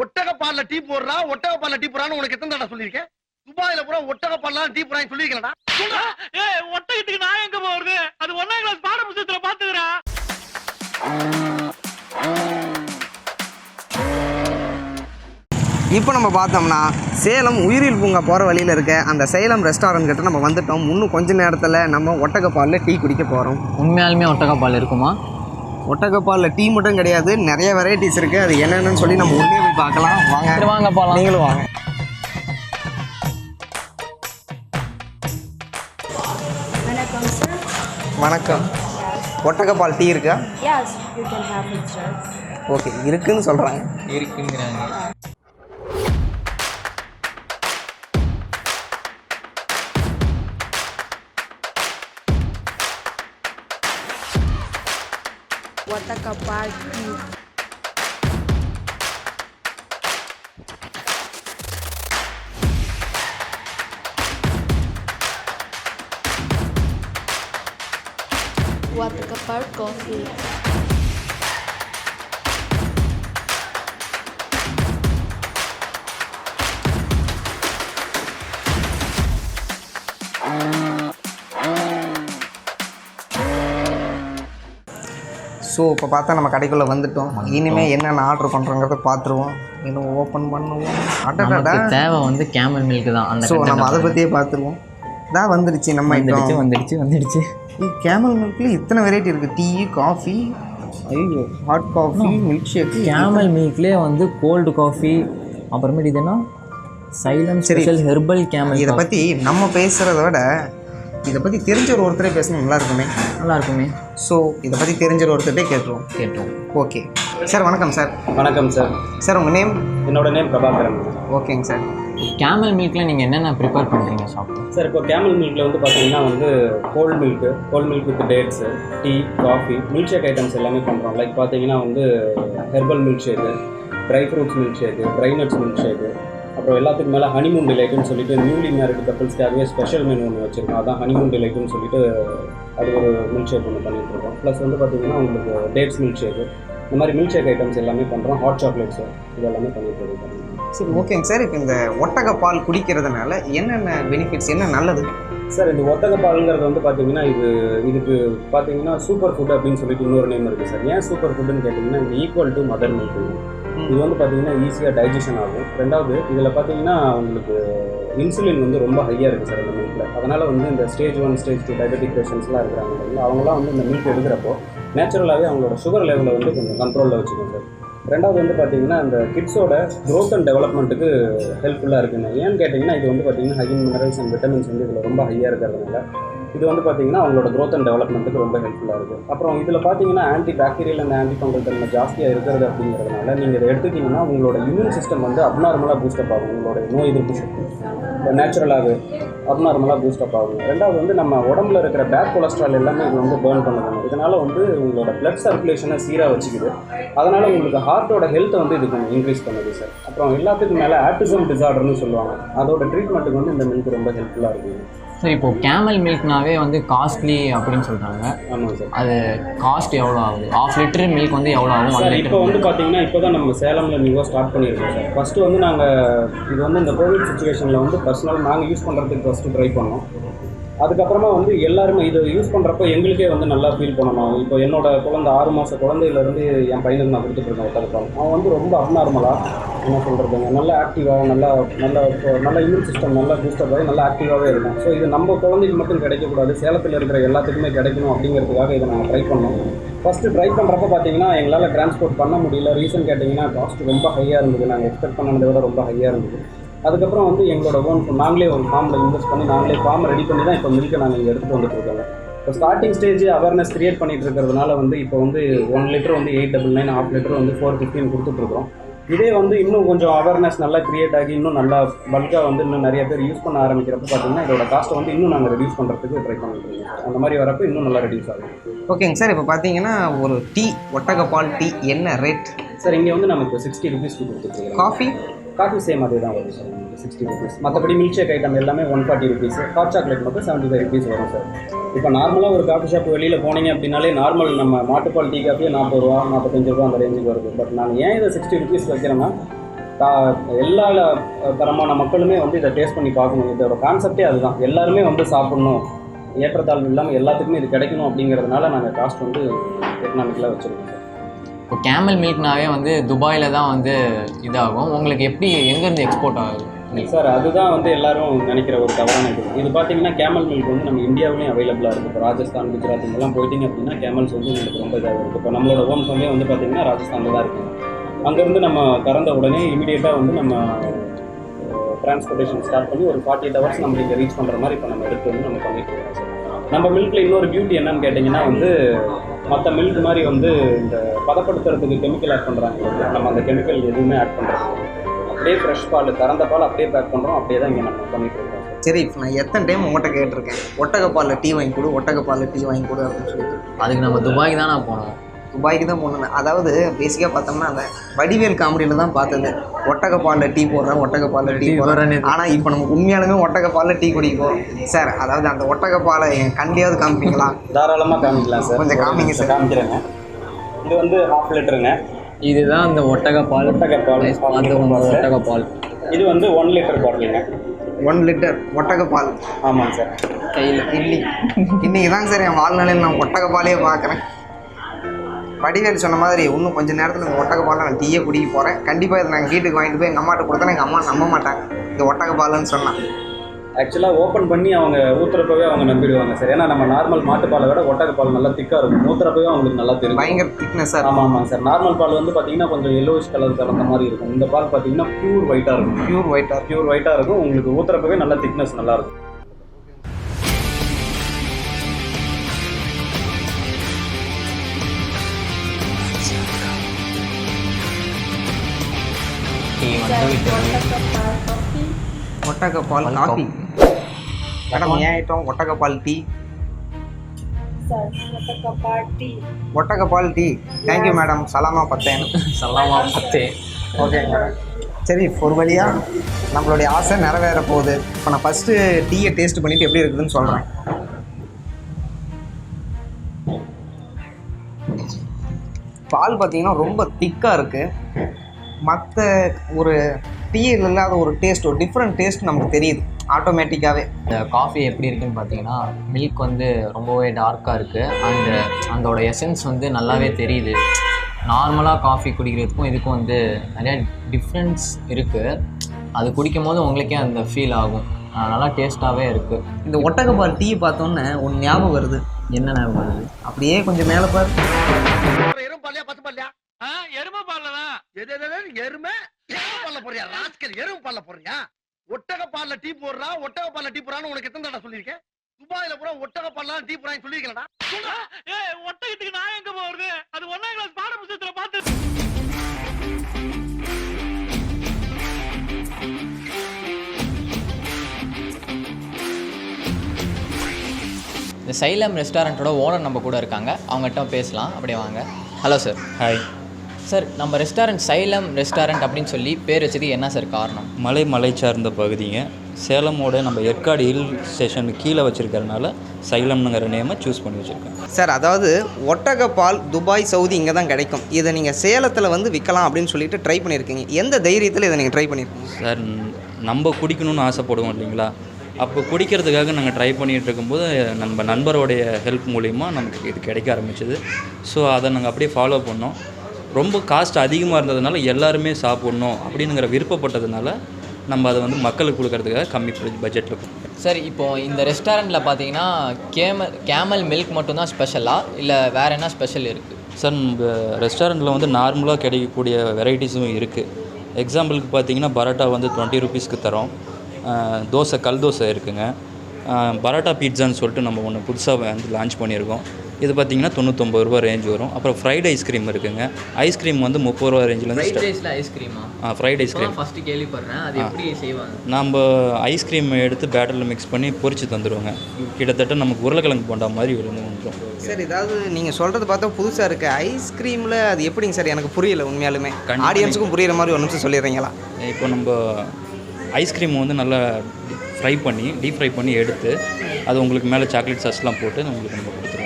ஒட்டக பால்ல டீ போடுறா ஒட்டக பால்ல டீ போடுறான்னு உனக்கு எத்தனை தடவை சொல்லியிருக்கேன்? துபாயில பூரா ஒட்டக டீ போடுறான்னு சொல்லியிருக்கேன்டா ஏய் ஒட்டகத்துக்கு நான் எங்க போறது அது ஒன்னாம் கிளாஸ் பாட புத்தகத்துல பாத்துக்கிறேன் இப்போ நம்ம பார்த்தோம்னா சேலம் உயிரியல் பூங்கா போகிற வழியில் இருக்க அந்த சேலம் ரெஸ்டாரண்ட் கிட்ட நம்ம வந்துட்டோம். இன்னும் கொஞ்ச நேரத்தில் நம்ம ஒட்டகப்பாலில் டீ குடிக்க போகிறோம் உண்மையாலுமே ஒட்டகப்பால் இருக்குமா? ஒட்டகப்பாலில் டீ மட்டும் கிடையாது நிறைய வெரைட்டிஸ் இருக்குது அது என்னென்னு சொல்லி நம்ம உள்ளே போய் பார்க்கலாம். வாங்க. வாங்க போலாம். நீங்களும் வாங்க. வணக்கம் சார் வணக்கம். ஒட்டகப்பால் டீ இருக்கா? Yes, you can have it, sir. Okay இருக்குன்னு சொல்கிறாங்க இருக்குங்கிறாங்க. What Wataka Park. Wataka Park Coffee. So இப்போ பார்த்தா நம்ம கடைக்குள்ளே வந்துட்டோம். இனிமேல் என்னென்ன ஆர்டர் பண்ணுறோங்கிறத பார்த்துருவோம். இன்னும் ஓப்பன் பண்ணுவோம். அடடா நமக்கு தேவை வந்து கேமல் மில்க் தான். அந்த ஸோ நம்ம அதை. பற்றியே பார்த்துருவோம். தான் வந்துருச்சு நம்ம வந்துடுச்சு வந்துடுச்சு வந்துடுச்சு கேமல் மில்க்ல இத்தனை வெரைட்டி இருக்குது டீ காஃபி ஐயோ. Hot coffee milk shake camel மில்க்லேயே வந்து கோல்டு காஃபி அப்புறமேட்டு இது என்ன? சைலண்ட் சரி. ஹெர்பல் கேமல் இதை பற்றி நம்ம பேசுகிறத விட இதை பற்றி தெரிஞ்ச ஒரு ஒருத்தரே பேசினா நல்லா இருக்குமே நல்லா இருக்குமே ஸோ இதை பற்றி தெரிஞ்ச ஒரு ஒருத்தர்கிட்டே கேட்டுருவோம். கேட்டோம் ஓகே சார் வணக்கம் சார் வணக்கம் சார் சார் உங்கள் நேம் என்னோட நேம் பிரபாகரன். ஓகேங்க சார் கேமல் மில்க்ல நீங்கள் என்னென்ன ப்ரிப்பேர் பண்ணுறீங்க சாப்பிட்டு சார் இப்போ கேமல் மில்கில் வந்து பார்த்தீங்கன்னா வந்து cold milk cold milk with dates tea coffee milk shake items எல்லாமே பண்ணுறோம் லைக் பார்த்தீங்கன்னா வந்து herbal milk shake dry fruits milk shake dry nuts milk shake அப்புறம் எல்லாத்துக்கும் மேலே ஹனிமூன் டிலைட்டுன்னு சொல்லிட்டு நியூலி மேரிட் கப்பல்ஸ்க்காகவே ஸ்பெஷல் மெனு ஒன்று வச்சுருக்கோம் அதான் ஹனிமூன் டிலைட்டுன்னு சொல்லிட்டு அது ஒரு மில்க் ஷேக் ஒன்று பண்ணிட்டு இருக்கோம். ப்ளஸ் வந்து பார்த்தீங்கன்னா உங்களுக்கு டேட்ஸ் மில்க் ஷேக்கு இந்த மாதிரி மில்க் ஷேக் ஐட்டம்ஸ் எல்லாமே பண்ணுறோம் ஹாட் சாக்லேட்ஸு இது எல்லாமே பண்ணிட்டு இருக்கோம். சரி ஓகேங்க சார் இப்போ இந்த ஒட்டக பால் குடிக்கிறதுனால என்னென்ன பெனிஃபிட்ஸ் என்ன நல்லது? சார் இந்த ஒத்தக பாலுங்கிறது வந்து பார்த்தீங்கன்னா இது இதுக்கு பார்த்தீங்கன்னா சூப்பர் ஃபுட் அப்படின்னு சொல்லிட்டு இன்னொரு நேம் இருக்குது சார் ஏன் சூப்பர் ஃபுட்டுன்னு கேட்டிங்கன்னா இது ஈக்குவல் டு மதர் மில்க் இது வந்து பார்த்தீங்கன்னா ஈஸியாக டைஜஷன் ஆகும். ரெண்டாவது இதில் பார்த்தீங்கன்னா உங்களுக்கு இன்சுலின் வந்து ரொம்ப ஹையாக இருக்குது சார் இந்த மில்கில் அதனால் வந்து இந்த stage one stage two diabetic பேஷண்ட்ஸ்லாம் இருக்கிறாங்க இல்லைங்களா அவங்களாம் வந்து இந்த மில்க் எடுக்கிறப்போ நேச்சுரலாகவே அவங்களோட சுகர் லெவலை வந்து கொஞ்சம் கண்ட்ரோலில் வச்சுக்கோங்க சார் ரெண்டாவது வந்து பார்த்தீங்கன்னா இந்த கிட்ஸோட க்ரோத் அண்ட் டெவலப்மெண்ட்டுக்கு ஹெல்ப்ஃபுல்லாக இருக்குங்க ஏன்னு கேட்டிங்கன்னா இது வந்து பார்த்தீங்கன்னா ஹை மினரல்ஸ் அண்ட் விட்டமின்ஸ் வந்து இதில் ரொம்ப ஹையாக இருக்கிறதுனால இது வந்து பார்த்தீங்கன்னா அவங்களோட க்ரோத் அண்ட் டெவலப்மெண்ட்டுக்கு ரொம்ப ஹெல்ப்ஃபுல்லாக இருக்குது அப்புறம் இதில் பார்த்தீங்கன்னா anti bacterial and anti fungal தன்மை ஜாஸ்தியாக இருக்கிறது அப்படிங்கிறதுனால நீங்கள் இதை எடுத்துக்கிட்டிங்கன்னா உங்களோட இம்யூன் சிஸ்டம் வந்து அப்நார்மலாக பூஸ்டப் ஆகும். உங்களோட நோய் எதிர்ப்பு சக்தி. நேச்சுரலாகவே அப்நார்மலாக பூஸ்டப் ஆகும். ரெண்டாவது வந்து நம்ம உடம்புல இருக்கிற பேட் கொலஸ்ட்ரால் எல்லாமே இது வந்து பேர்ன் பண்ணுது இதனால் வந்து உங்களோட பிளட் சர்க்குலேஷனை சீராக வச்சுக்குது. அதனால் உங்களுக்கு ஹார்ட்டோட ஹெல்த்தை வந்து இது கொஞ்சம் இன்க்ரீஸ் பண்ணுது சார் அப்புறம் எல்லாத்துக்கும் மேலே ஆட்டிசம் டிசார்டர்னு சொல்லுவாங்க. அதோட ட்ரீட்மெண்ட்டுக்கு வந்து இந்த மில்க் ரொம்ப ஹெல்ப்ஃபுல்லாக இருக்குது. சார் இப்போ கேமல் மில்க்னாவே வந்து காஸ்ட்லி அப்படின்னு சொல்கிறாங்க ஆமாம் சார் அது காஸ்ட் எவ்வளோ ஆகுது? ஆஃப் லிட்டர் மில்க் வந்து எவ்வளோ ஆகும் சார் இப்போ வந்து பார்த்தீங்கன்னா இப்போ தான் நம்ம சேலமில் நியூவாக ஸ்டார்ட் பண்ணியிருக்கோம் சார் ஃபஸ்ட்டு வந்து நாங்கள் இது வந்து இந்த கோவிட் சுச்சுவேஷனில் வந்து பர்சனல் நாங்கள் யூஸ் பண்ணுறதுக்கு ஃபஸ்ட்டு ட்ரை பண்ணோம். அதுக்கப்புறமா வந்து எல்லாருமே இதை யூஸ் பண்ணுறப்போ எங்களுக்கே வந்து நல்லா ஃபீல் பண்ணணும் இப்போ என்னோட குழந்தை ஆறு மாத குழந்தையிலேருந்து என் பையனுக்கு நான் கொடுத்துட்ருக்கேன் இருக்கேன் அவன் வந்து ரொம்ப அப்நார்மலாக என்ன சொல்கிறதுங்க நல்லா ஆக்டிவாக நல்லா நல்லா இப்போ நல்ல இம்யூன் சிஸ்டம் நல்லா பூஸ்டப் ஆகி நல்லா ஆக்டிவாகவே இருக்கும் ஸோ இது நம்ம குழந்தைக்கு மட்டும் கிடைக்கக்கூடாது சேலத்தில் இருக்கிற எல்லாத்துக்குமே கிடைக்கணும் அப்படிங்கிறதுக்காக இதை நாங்கள் ட்ரை பண்ணோம். ஃபஸ்ட்டு ட்ரை பண்ணுறப்ப பார்த்தீங்கன்னா எங்களால் டிரான்ஸ்போர்ட் பண்ண முடியல. ரீசன் கேட்டிங்கன்னா காஸ்ட் ரொம்ப ஹையாக இருந்தது. நாங்கள் எக்ஸ்பெக்ட் பண்ணதை விட ரொம்ப ஹையாக இருந்தது. அதுக்கப்புறம் வந்து எங்களோட ஓன் நாங்களே ஒரு ஃபார்மில் இன்வெஸ்ட் பண்ணி நாங்களே ஃபார்ம் ரெடி பண்ணி தான் இப்போ மில்கை நாங்கள் இங்கே எடுத்துகிட்டு வந்துட்டு இருக்கோங்க இப்போ ஸ்டார்டிங் ஸ்டேஜ் அவேர்னஸ் கிரியேட் பண்ணிட்டு இருக்கிறதுனால வந்து இப்போ வந்து ஒன் லிட்டர் வந்து eight double nine half litre வந்து ஃபோர் ஃபிஃப்டின் கொடுத்துட்ருக்கோம் இதே வந்து இன்னும் கொஞ்சம் அவேர்னஸ் நல்லா கிரியேட் ஆகி இன்னும் நல்லா பல்காக வந்து இன்னும் நிறைய பேர் யூஸ் பண்ண ஆரம்பிக்கிறப்ப பார்த்தீங்கன்னா இதோட காஸ்ட்டை வந்து இன்னும் நாங்கள் ரெடியூஸ் பண்ணுறதுக்கு ட்ரை பண்ணிட்டு அந்த மாதிரி வரப்போ இன்னும் நல்லா ரெடியூஸ் ஆகும். ஓகேங்க சார் இப்போ பார்த்தீங்கன்னா ஒரு டீ ஒட்டகப்பால் டீ என்ன ரேட் சார் இங்கே வந்து இப்போ சிக்ஸ்டி ருபீஸ்க்கு கொடுத்துருக்கோம் காஃபி காஃபி சேம் அதே தான் வரும் சார் சிக்ஸ்டி ருபீஸ் மற்றபடி மில்க் ஷேக் ஐட்டம் எல்லாமே one forty rupees hot chocolate மட்டும் செவன்ட்டி ஃபைவ் ருபீஸ் வரும் சார் இப்போ நார்மலாக ஒரு காஃபி ஷாப் வெளியில் போனீங்க அப்படின்னாலே நார்மல் நம்ம மாட்டுப்பால் டீ காஃபியே நாற்பது ரூபா நாற்பத்தஞ்சு ரூபா அந்த ரேஞ்சுக்கு வருது. பட் நாங்கள் ஏன் இதை சிக்ஸ்டி ருபீஸ் வைக்கிறோன்னா எல்லா தரமான மக்களுமே வந்து இதை டேஸ்ட் பண்ணி பார்க்கணும். இதோட கான்செப்டே அதுதான். எல்லாருமே வந்து சாப்பிட்ணும். ஏற்றத்தாழ்வு இல்லாமல் எல்லாத்துக்குமே இது கிடைக்கணும் அப்படிங்கிறதுனால நாங்கள் காஸ்ட் வந்து எக்கனாமிக்கலாக வச்சுருக்கோம் சார் இப்போ கேமல் மில்க்னாவே வந்து துபாயில் தான் வந்து இதாகும். உங்களுக்கு எப்படி எங்கேருந்து எக்ஸ்போர்ட் ஆகுது? சார் அதுதான் வந்து எல்லாரும் நினைக்கிற ஒரு தவறான இது. இது பார்த்தீங்கன்னா கேமல் மில்க் வந்து நம்ம இந்தியாவிலையும் அவைலபிளாக இருக்குது இப்போ ராஜஸ்தான் குஜராத் இங்கெல்லாம் போயிட்டீங்க அப்படின்னா கேமல்ஸ் வந்து உங்களுக்கு ரொம்ப இதாக இருக்குது இப்போ நம்மளோட ஓம் ஃபேமிலியே வந்து பார்த்தீங்கன்னா ராஜஸ்தானில் தான் இருக்குது அங்கேருந்து நம்ம கறந்த உடனே இமீடியட்டாக வந்து நம்ம டிரான்ஸ்போர்ட்டேஷன் ஸ்டார்ட் பண்ணி ஒரு ஃபார்ட்டி எயிட் ஹவர்ஸ் நம்ம இங்கே ரீச் பண்ணுற மாதிரி இப்போ நம்ம எடுத்து வந்து நம்ம பண்ணிட்டு இருக்கோம் சார். நம்ம மில்கில் இன்னொரு பியூட்டி என்னன்னு கேட்டிங்கன்னா வந்து மற்ற மில்க் மாதிரி வந்து இந்த பதப்படுத்துறதுக்கு கெமிக்கல் ஆட் பண்ணுறாங்க நம்ம அந்த கெமிக்கல் எதுவுமே ஆட் பண்ணுறது அப்படியே ஃப்ரெஷ் பால் கறந்த பால் அப்படியே பேக் பண்ணுறோம் அப்படியே தான் இங்கே நம்ம பண்ணிட்டு இருக்கோம். சார் இப்போ நான் எத்தனை டைம் உங்கள்கிட்ட கேட்டிருக்கேன்? ஒட்டகப்பாலில் டீ வாங்கி கொடு ஒட்டகப்பாலில் டீ வாங்கி கொடு அப்படின்னு சொல்லிட்டு. அதுக்கு நம்ம துபாய்க்கு தான் நான் போனோம். துபாய்க்கு தான் போனேன் அதாவது பேசிக்காக பார்த்தோம்னா அந்த வடிவேல் காமெடியில் தான் பார்த்தது. ஒட்டகப்பாலில் டீ போடுறேன் ஒட்டகப்பாலில் டீ போடுறேன். ஆனால் இப்போ நம்ம உண்மையாலுமே ஒட்டகப்பாலில் டீ குடிப்போம் சார் அதாவது அந்த ஒட்டகப்பாலை என் கண்டியாவது காமிப்பீங்களா? தாராளமாக காமிக்கலாம் சார் கொஞ்சம் காமிங்க சார். காமிக்கிறேங்க. இது வந்து ஹாஃப் லிட்டருங்க இதுதான் அந்த ஒட்டகப்பால். ஒட்டகப்பால். பார்த்துக்கோங்க ஒட்டகப்பால். இது வந்து ஒன் லிட்டர் பாட்டிலுங்க ஒன் லிட்டர் ஒட்டகப்பால். ஆமாங்க சார் கையில். இன்னைக்கு இன்னைக்கு தான் சார் என் வாழ்நாளில் நான் ஒட்டகப்பாலே பார்க்குறேன். வடிவேல் சொன்ன மாதிரி இன்னும் கொஞ்சம் நேரத்தில் இந்த ஒட்டகப்பாலில் நான் டீயே குடிக்க போகிறேன் கண்டிப்பாக இதை நான் வீட்டுக்கு வாங்கிட்டு போய் எங்கள் அம்மாட்ட கொடுத்தா எங்கள் அம்மா நம்ப மாட்டாங்க. இந்த ஒட்டகப்பாலுன்னு சொன்னான் ஆக்சுவலாக ஓப்பன் பண்ணி அவங்க ஊத்துறப்பவே அவங்க நம்பிடுவாங்க சார். ஏன்னா நம்ம நார்மல் மாட்டுப்பாலை விட ஒட்டகப்பால் நல்லா திக்காக இருக்கும். ஊத்துறப்பவே அவங்களுக்கு நல்லா தெரியும். பயங்கர திக்னஸ் சார் ஆமாம் ஆமாங்க சார். நார்மல் பால் வந்து பார்த்தீங்கன்னா கொஞ்சம் எல்லோயிஷ் கலர் கலந்த மாதிரி இருக்கும். இந்த பால் பார்த்தீங்கன்னா பியூர் ஒயிட்டாக இருக்கும். பியூர் ஒயிட்டாக பியூர் ஒயிட்டாக இருக்கும். உங்களுக்கு ஊத்துறப்பவே நல்ல திக்னஸ் நல்லா ஒட்டகப்பால் பால் காஃபி. மேடம் ஏன் ஐட்டம் ஒட்டகப்பால் டீ. ஒட்டகப்பால் டீ. தேங்க்யூ மேடம் சலாமா பத்தேன். சலாமா பத்து ஓகேங்க சரி ஒரு வழியாக நம்மளுடைய ஆசை நிறைவேற போகுது. இப்போ நான் ஃபஸ்ட்டு டீயை டேஸ்ட் பண்ணிவிட்டு எப்படி இருக்குதுன்னு சொல்கிறேன் பால் பார்த்தீங்கன்னா ரொம்ப திக்காக இருக்குது மற்ற ஒரு டீயில் இல்லாத ஒரு டேஸ்ட் ஒரு டிஃப்ரெண்ட் டேஸ்ட் நமக்கு தெரியுது ஆட்டோமேட்டிக்காகவே இந்த காஃபி எப்படி இருக்குன்னு பார்த்தீங்கன்னா மில்க் வந்து ரொம்பவே டார்க்காக இருக்குது அண்டு அதோட எசன்ஸ் வந்து நல்லாவே தெரியுது. நார்மலாக காஃபி குடிக்கிறதுக்கும் இதுக்கும் வந்து நிறையா டிஃப்ரென்ஸ் இருக்குது அது குடிக்கும் போது உங்களுக்கே அந்த ஃபீல் ஆகும். நல்லா டேஸ்ட்டாகவே இருக்குது இந்த ஒட்டகப்பால் டீ பார்த்தோன்னே ஒன்று ஞாபகம் வருது. என்னென்ன வருது? அப்படியே கொஞ்சம் மேலே பாரு. எருமை பால்ல தான் எது எருமை? எருமை பால்ல போறியா ராஸ்கல் எருமை பால்ல போறியா ஒட்டக பால்ல டீ போடுறா ஒட்டக பால்ல டீ போறான்னு உனக்கு எத்தனை தடவை சொல்லியிருக்கேன்? துபாயில பூரா ஒட்டக பால்லாம் டீ போறான்னு சொல்லியிருக்கலடா ஏய் ஒட்டகத்துக்கு நான் எங்க போறது அது ஒன்னாம் கிளாஸ் பாட புத்தகத்துல பார்த்து இந்த சைலம் ரெஸ்டாரண்ட்டோட ஓனர் நம்ம கூட இருக்காங்க. அவங்ககிட்ட பேசலாம். அப்படியே வாங்க. Hello sir. ஹாய் சார் நம்ம ரெஸ்டாரண்ட் சைலம் ரெஸ்டாரண்ட் அப்படின்னு சொல்லி பேர் வச்சது என்ன சார் காரணம்? மலை மலை சார்ந்த பகுதிங்க. சேலமோட நம்ம ஏற்காடு ஹில் ஸ்டேஷனுக்கு கீழே வச்சிருக்கறனால சைலம்னுங்கிற நேமை சூஸ் பண்ணி வச்சுருக்கேன் சார் அதாவது ஒட்டகப்பால் துபாய் சவுதி இங்கே தான் கிடைக்கும். இதை நீங்கள் சேலத்தில் வந்து விற்கலாம் அப்படின்னு சொல்லிட்டு ட்ரை பண்ணியிருக்கீங்க எந்த தைரியத்தில் இதை நீங்கள் ட்ரை பண்ணியிருக்கீங்க சார் நம்ம குடிக்கணும்னு ஆசைப்படுவோம் இல்லைங்களா? அப்போ குடிக்கிறதுக்காக நாங்கள் ட்ரை பண்ணிகிட்டு இருக்கும்போது நம்ம நண்பரோடைய ஹெல்ப் மூலிமா நமக்கு இது கிடைக்க ஆரம்பிச்சது. ஸோ அதை நாங்கள் அப்படியே ஃபாலோ பண்ணோம். ரொம்ப காஸ்ட் அதிகமாக இருந்ததுனால எல்லாருமே சாப்பிட்ணும் அப்படிங்கிற விருப்பப்பட்டதுனால நம்ம அதை வந்து மக்களுக்கு கொடுக்கறதுக்காக கம்மி பட்ஜெட்டில் சார் இப்போ இந்த ரெஸ்டாரண்ட்டில் பார்த்தீங்கன்னா கேமல் கேமல் மில்க் மட்டும்தான் ஸ்பெஷலா இல்லை வேற என்ன ஸ்பெஷல் இருக்குது சார் நம்ம ரெஸ்டாரண்ட்டில் வந்து நார்மலாக கிடைக்கக்கூடிய வெரைட்டிஸும் இருக்குது எக்ஸாம்பிளுக்கு பார்த்தீங்கன்னா பரோட்டா வந்து டுவெண்ட்டி ருபீஸ்க்கு தரோம். தோசை கல் தோசை இருக்குங்க. அஹ் பரோட்டா பீட்சான்னு சொல்லிட்டு நம்ம ஒன்று புதுசாக வந்து லான்ச் பண்ணியிருக்கோம். இது பார்த்தீங்கன்னா தொண்ணூத்தொம்பது ரூபா ரேஞ்ச் வரும். அப்புறம் ஃப்ரைட் ஐஸ்கிரீம் இருக்குங்க. ஐஸ்கிரீம் வந்து முப்பது ரூபா ரேஞ்சிலேருந்து ஸ்டார்ட் ரைஸில் ஐஸ்கிரீமா ஃப்ரைட் ஐஸ்கிரீம் ஃபஸ்ட்டு கேள்விப்படுறேன். அது எப்படி செய்வாங்க? நம்ம ஐஸ்கிரீம் எடுத்து பேட்டரில் மிக்ஸ் பண்ணி பொரிச்சு தந்துடுவோங்க கிட்டத்தட்ட நமக்கு உருளைக்கிழங்கு போண்டா மாதிரி வந்து வந்துடும் சார் ஏதாவது நீங்கள் சொல்கிறது பார்த்தா புதுசாக இருக்குது ஐஸ்கிரீமில் அது எப்படிங்க சார் எனக்கு புரியல உண்மையாலுமே. ஆடியன்ஸுக்கும் புரியுற மாதிரி ஒரு நிமிஷம் சொல்லிடுறீங்களா? இப்போ நம்ம ஐஸ்கிரீம் வந்து நல்லா ஃப்ரை பண்ணி டீப் ஃப்ரை பண்ணி எடுத்து அது உங்களுக்கு மேலே சாக்லேட் சாஸ்லாம் போட்டு உங்களுக்கு நம்ம கொடுத்துருவோம்.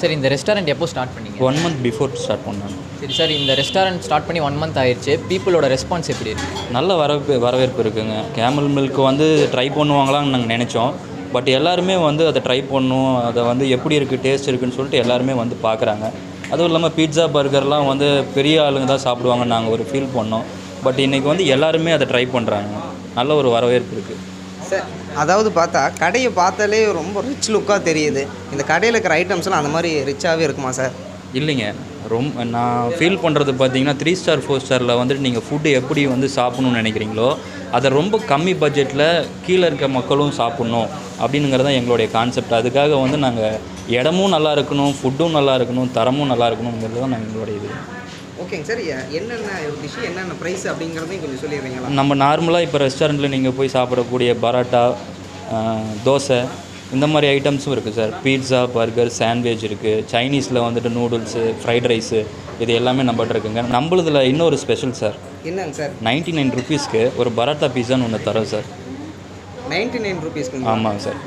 சரி இந்த ரெஸ்டாரண்ட் எப்போ ஸ்டார்ட் பண்ணீங்க? ஒன் மந்த் பிஃபோர் ஸ்டார்ட் பண்ணாங்க சரி சார் இந்த ரெஸ்டாரண்ட் ஸ்டார்ட் பண்ணி ஒன் மந்த் ஆயிடுச்சு பீப்புளோட ரெஸ்பான்ஸ் எப்படி இருக்கு? நல்ல வரவேற்பு வரவேற்பு இருக்குங்க. கேமல் மில்க் வந்து ட்ரை பண்ணுவாங்களான்னு நாங்கள் நினச்சோம். பட் எல்லாருமே வந்து அதை ட்ரை பண்ணும் அதை வந்து எப்படி இருக்குது டேஸ்ட் இருக்குன்னு சொல்லிட்டு எல்லாருமே வந்து பார்க்குறாங்க. அதுவும் இல்லாமல் பீட்சா பர்கர்லாம் வந்து பெரிய ஆளுங்க தான் சாப்பிடுவாங்கன்னு நாங்கள் ஒரு ஃபீல் பண்ணோம். பட் இன்றைக்கி வந்து எல்லாருமே அதை ட்ரை பண்ணுறாங்க நல்ல ஒரு வரவேற்பு இருக்குது சார் அதாவது பார்த்தா கடையை பார்த்தாலே ரொம்ப ரிச் லுக்காக தெரியுது. இந்த கடையில் இருக்கிற ஐட்டம்ஸ்லாம் அந்த மாதிரி ரிச்சாகவே இருக்குமா சார் இல்லைங்க. ரொம்ப நான் ஃபீல் பண்ணுறது பார்த்தீங்கன்னா த்ரீ ஸ்டார் ஃபோர் ஸ்டாரில் வந்துட்டு நீங்கள் ஃபுட்டு எப்படி வந்து சாப்பிட்ணுன்னு நினைக்கிறீங்களோ அதை ரொம்ப கம்மி பட்ஜெட்டில் கீழே இருக்க மக்களும் சாப்பிட்ணும் அப்படிங்கிறது தான் எங்களுடைய கான்செப்ட் அதுக்காக வந்து நாங்கள் இடமும் நல்லா இருக்கணும் ஃபுட்டும் நல்லா இருக்கணும் தரமும் நல்லா இருக்கணுங்கிறது தான் நாங்கள் எங்களுடைய இது. ஓகேங்க சார் என்னென்ன டிஷ்ஷு என்னென்ன ப்ரைஸ் அப்படிங்கிறதையும் கொஞ்சம் சொல்லிடுறீங்களா? நம்ம நார்மலாக இப்போ ரெஸ்டாரண்ட்டில் நீங்கள் போய் சாப்பிடக்கூடிய பரோட்டா தோசை இந்த மாதிரி ஐட்டம்ஸும் இருக்குது சார். பீட்சா பர்கர் சாண்ட்விச் இருக்குது சைனீஸில் வந்துட்டு நூடுல்ஸு ஃப்ரைட் ரைஸு இது எல்லாமே நம்மகிட்ட இருக்குங்க. நம்மளதில் இன்னொரு ஸ்பெஷல் சார். என்னங்க சார்? நைன்ட்டி நைன் ருபீஸ்க்கு ஒரு பரோட்டா பீஸான்னு ஒன்று தரோம் சார். நைன்டி நைன் ருபீஸ்க்கு ஆமாங்க சார்.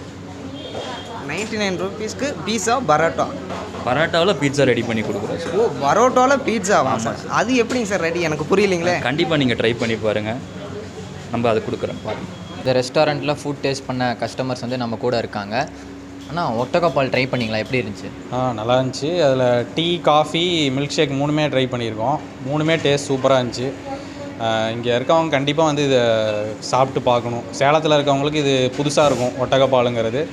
நைன்டி நைன் ருபீஸ்க்கு பீஸா பரோட்டா. பரோட்டாவில் பீட்சா ரெடி பண்ணி கொடுக்குறோம் சார் ஓ பரோட்டாவில் பீட்சாவா சார் அது எப்படிங்க சார் ரெடி எனக்கு புரியலைங்களே. கண்டிப்பாக நீங்கள் ட்ரை பண்ணி பாருங்கள் நம்ம அதை கொடுக்குறோம் பாருங்க. இந்த ரெஸ்டாரண்ட்டில் ஃபுட் டேஸ்ட் பண்ண கஸ்டமர்ஸ் வந்து நம்ம கூட இருக்காங்க. ஆனால் ஒட்டகப்பால் ட்ரை பண்ணிங்களா? எப்படி இருந்துச்சு? ஆ நல்லா இருந்துச்சு. அதில் டீ காஃபி மில்க் ஷேக் மூணுமே ட்ரை பண்ணியிருக்கோம். மூணுமே டேஸ்ட் சூப்பராக இருந்துச்சு. இங்கே இருக்கவங்க கண்டிப்பாக வந்து இதை சாப்பிட்டு பார்க்கணும். சேலத்தில் இருக்கவங்களுக்கு இது புதுசாக இருக்கும் ஒட்டகப்பாலுங்கிறது.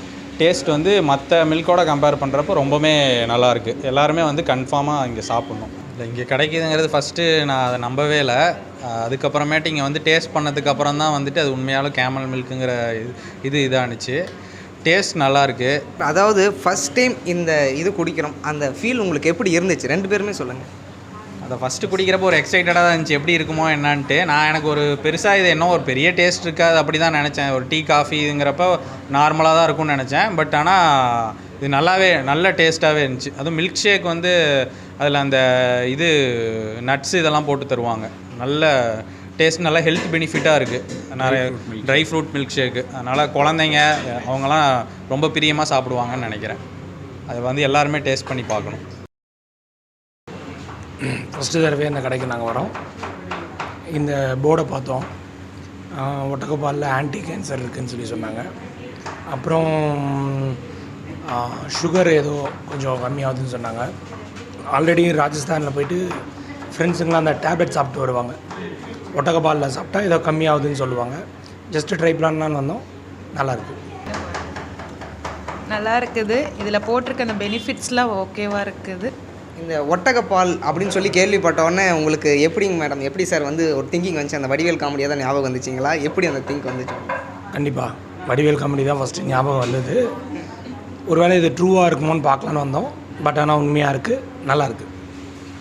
டேஸ்ட் வந்து மற்ற மில்கோட கம்பேர் பண்ணுறப்போ ரொம்பவுமே நல்லாயிருக்கு எல்லாருமே வந்து கன்ஃபார்மாக இங்கே சாப்பிட்ணும். இல்லை இங்கே கிடைக்குதுங்கிறது ஃபஸ்ட்டு நான் அதை நம்பவே இல்லை. அதுக்கப்புறமேட்டு இங்கே வந்து டேஸ்ட் பண்ணதுக்கு அப்புறம் தான் வந்துட்டு அது உண்மையாலும் கேமல் மில்க்குங்கிற இது இது இதானுச்சு. டேஸ்ட் நல்லா இருக்கு. அதாவது ஃபர்ஸ்ட் டைம் இந்த இது குடிக்கிறோம். அந்த ஃபீல் உங்களுக்கு எப்படி இருந்துச்சு? ரெண்டு பேருமே சொல்லுங்கள் அதை ஃபஸ்ட்டு குடிக்கிறப்போ ஒரு எக்ஸைட்டடாக தான் இருந்துச்சு. எப்படி இருக்குமோ என்னான்ட்டு. நான் எனக்கு ஒரு பெருசாக இது என்ன ஒரு பெரிய டேஸ்ட் இருக்காது அப்படி தான் நினச்சேன். ஒரு டீ காஃபி இதுங்கிறப்ப நார்மலாக தான் இருக்கும்னு நினச்சேன். பட் ஆனால் இது நல்லாவே நல்ல டேஸ்ட்டாகவே இருந்துச்சு. அதுவும் மில்க் ஷேக் வந்து அதில் அந்த இது நட்ஸ் இதெல்லாம் போட்டு தருவாங்க. நல்ல டேஸ்ட் நல்லா ஹெல்த் பெனிஃபிட்டாக இருக்குது நிறைய ட்ரை ஃப்ரூட் மில்க் ஷேக்கு அதனால் குழந்தைங்க அவங்கெல்லாம் ரொம்ப பிரியமாக சாப்பிடுவாங்கன்னு நினைக்கிறேன். அதை வந்து எல்லாருமே டேஸ்ட் பண்ணி பார்க்கணும். ஃபஸ்ட்டு தடவை இந்த கடைக்கு நாங்கள் வரோம். இந்த போர்டை பார்த்தோம். ஒட்டக்கப்பாலில் ஆன்டி கேன்சர் இருக்குதுன்னு சொல்லி சொன்னாங்க. அப்புறம் சுகர் ஏதோ கொஞ்சம் கம்மியாகுதுன்னு சொன்னாங்க. ஆல்ரெடி ராஜஸ்தானில் போயிட்டு ஃப்ரெண்ட்ஸுங்களாம் அந்த டேப்லெட் சாப்பிட்டு வருவாங்க. ஒட்டக்கப்பாலில் சாப்பிட்டா ஏதோ கம்மியாகுதுன்னு சொல்லுவாங்க. ஜஸ்ட்டு ட்ரை பண்ணலான்னு வந்தோம். நல்லாயிருக்கு நல்லா இருக்குது. இதில் போட்டிருக்க அந்த பெனிஃபிட்ஸ்லாம் ஓகேவாக இருக்குது. இந்த ஒட்டகப்பால் அப்படின்னு சொல்லி கேள்விப்பட்ட உடனே உங்களுக்கு எப்படிங்க மேடம் எப்படி சார் வந்து ஒரு திங்கிங் வந்துச்சு? அந்த வடிவேல் காமெடியாக தான் ஞாபகம் வந்துச்சிங்களா? எப்படி அந்த திங்க் வந்துச்சு? கண்டிப்பாக வடிவேல் காமெடி தான் ஃபஸ்ட்டு ஞாபகம் வந்தது. ஒருவேளை இது ட்ரூவாக இருக்குமோன்னு பார்க்கலான்னு வந்தோம். பட் ஆனால் உண்மையாக இருக்குது நல்லா இருக்குது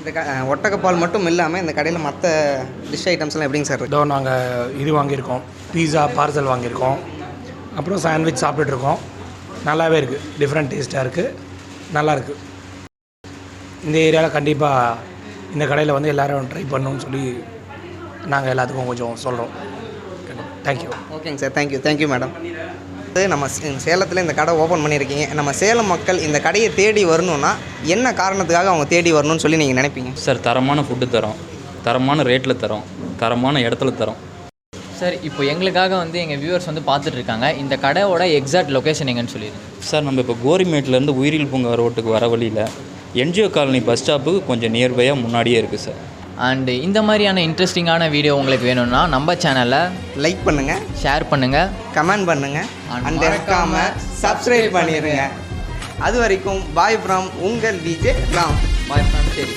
இந்த க ஒட்டகப்பால் மட்டும் இல்லாமல் இந்த கடையில் மற்ற டிஷ் ஐட்டம்ஸ்லாம் எப்படிங்க சார் இதோ நாங்கள் இது வாங்கியிருக்கோம். பீஸா பார்சல் வாங்கியிருக்கோம். அப்புறம் சாண்ட்விச் சாப்பிட்டுட்ருக்கோம் நல்லாவே இருக்குது டிஃப்ரெண்ட் டேஸ்ட்டாக இருக்குது நல்லா இருக்குது இந்த ஏரியாவில் கண்டிப்பாக இந்த கடையில் வந்து எல்லோரும் ட்ரை பண்ணணும்னு சொல்லி நாங்கள் எல்லாத்துக்கும் கொஞ்சம் சொல்கிறோம் தேங்க்யூ ஓகேங்க சார் தேங்க்யூ தேங்க்யூ மேடம் இது நம்ம சேலத்தில் இந்த கடை ஓப்பன் பண்ணியிருக்கீங்க நம்ம சேலம் மக்கள் இந்த கடையை தேடி வரணும்னா என்ன காரணத்துக்காக அவங்க தேடி வரணும்னு சொல்லி நீங்கள் நினைப்பீங்க? சார் தரமான ஃபுட்டு தரோம். தரமான ரேட்டில் தரோம். தரமான இடத்துல தரோம். சார் இப்போ எங்களுக்காக வந்து எங்கள் வியூவர்ஸ் வந்து பார்த்துட்டு இருக்காங்க இந்த கடையோட எக்ஸாக்ட் லொக்கேஷன் எங்கன்னு சொல்லிடுங்க. சார் நம்ம இப்போ கோரிமேட்லேருந்து உயிரியல் பூங்கா ரோட்டுக்கு வர வழியில் என்ஜிஓ காலனி பஸ் ஸ்டாப்புக்கு கொஞ்சம் நியர்பையாக முன்னாடியே இருக்குது சார் அண்டு இந்த மாதிரியான இன்ட்ரெஸ்டிங்கான வீடியோ உங்களுக்கு வேணும்னா நம்ம சேனலை லைக் பண்ணுங்கள் ஷேர் பண்ணுங்கள் கமெண்ட் பண்ணுங்கள் அண்ட் மறக்காம சப்ஸ்கிரைப் பண்ணிடுங்க அது வரைக்கும் பாய் ஃப்ரம் உங்கள் விஜய் ராம். பாய் ஃப்ரெண்ட் சரி